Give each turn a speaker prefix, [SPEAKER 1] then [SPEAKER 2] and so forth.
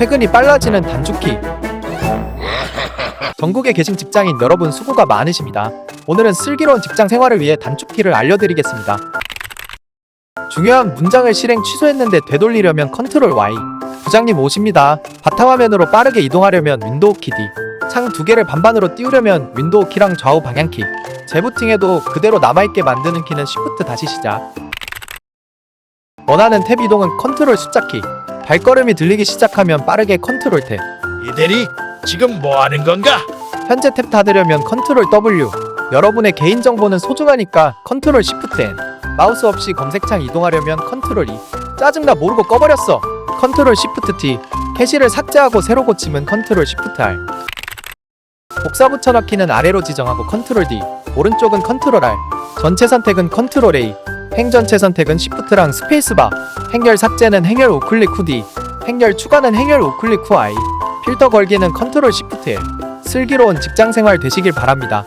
[SPEAKER 1] 퇴근이 빨라지는 단축키. 전국에 계신 직장인 여러분 수고가 많으십니다. 오늘은 슬기로운 직장 생활을 위해 단축키를 알려드리겠습니다. 중요한 문장을 실행 취소했는데 되돌리려면 컨트롤 Y. 부장님 오십니다. 바탕화면으로 빠르게 이동하려면 윈도우 키 D. 창 두 개를 반반으로 띄우려면 윈도우 키랑 좌우 방향 키. 재부팅해도 그대로 남아있게 만드는 키는 Shift 다시 시작. 원하는 탭 이동은 컨트롤 숫자 키. 발걸음이 들리기 시작하면 빠르게 컨트롤 탭.
[SPEAKER 2] 이대리 지금 뭐 하는 건가?
[SPEAKER 1] 현재 탭 닫으려면 컨트롤 W. 여러분의 개인 정보는 소중하니까 컨트롤 Shift N. 마우스 없이 검색창 이동하려면 컨트롤 E. 짜증나 모르고 꺼버렸어. 컨트롤 Shift T. 캐시를 삭제하고 새로 고침은 컨트롤 Shift R. 복사 붙여넣기는 아래로 지정하고 컨트롤 D. 오른쪽은 컨트롤 R. 전체 선택은 컨트롤 A. 행전체 선택은 Shift랑 스페이스바. 행렬 삭제는 행렬 우클릭 후 D. 행렬 추가는 행렬 우클릭 후 I. 필터 걸기는 컨트롤 Shift L. 슬기로운 직장 생활 되시길 바랍니다.